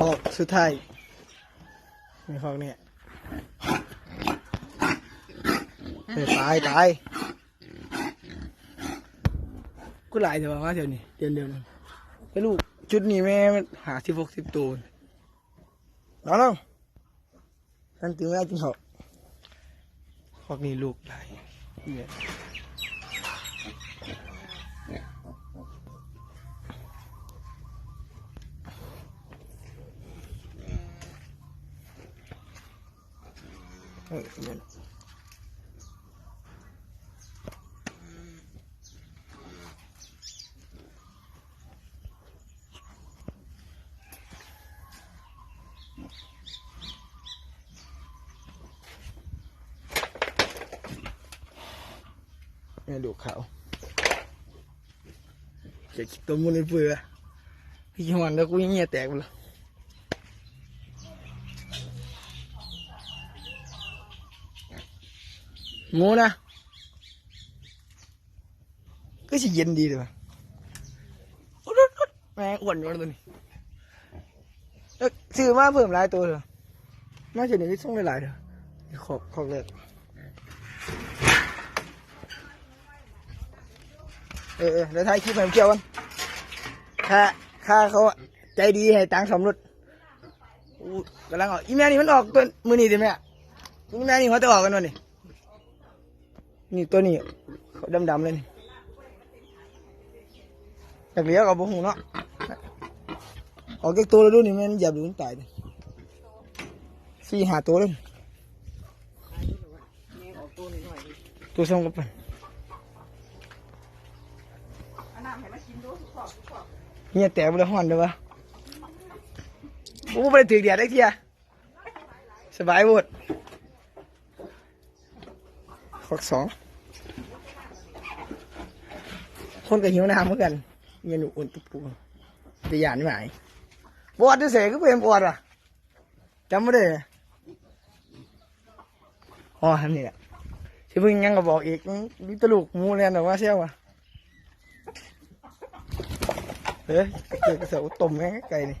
หอกสุดท้ายมีหอกเนี่ยตายตายกูหลายเดี๋ยวว่าเดี๋ยวนี้เดือนเดียวนึงไอ้ลูกชุดนี้แม่หาสิบหกสิบตัวน้องน้องนั่นถึงแม่กินหอกหอกนี่ลูกหลายเนี่ย เออเนี่ยดูเขาเจ็บตัวมันเลยเปื่อยพี่หวันแล้วกูยังเงี้ยแตกไปแล้ว หมูนะก็สิเย็นดีเลยว่ะอุ๊ดอุ๊ดอุ๊ดแม่งอ้วนอยู่แล้วตัวนี้เอ้ยซื้อมาเพิ่มหลายตัวเลยมาเฉยๆส่งหลายๆเถอะขอบขอบเลยเออเออเดี๋ยวถ่ายคลิปให้ผมเกี่ยวกันค่าค่าเขาอะใจดีให้ตังค์สมรถอู้กำลังออกอีแม่นี่มันออกตัวมือนี่ดิแม่อีแม่นี่เขาจะออกกันวันนี้ นี่ตัวนี้เขาดำๆเลยนี่อยากเลี้ยงกับบุ้งเนาะออกจากตัวแล้วดูนี่แม่นหยียบดูมันตายเลยสี่หาตัวเลยตัวส่งกับมันเนี่ยแตกไปเลยห่อนเลยวะโอ้ไปถือเดียดได้เทียสบายหมด ขอกสอง คนกับหิวน้ำเหมือนกันเมนูอุ่นตุ๊บปูจะหยานไม่หมายบวชจะเสกก็เป็นบวชอะจำไม่ได้อ๋อทำนี่แหละที่เพิ่งยังก็บอกอีกนี่ตลูกมูเรียนหรือว่าเชี่ยวอะเฮ้ยเกิดกระเสาต้มแม่งไก่นี่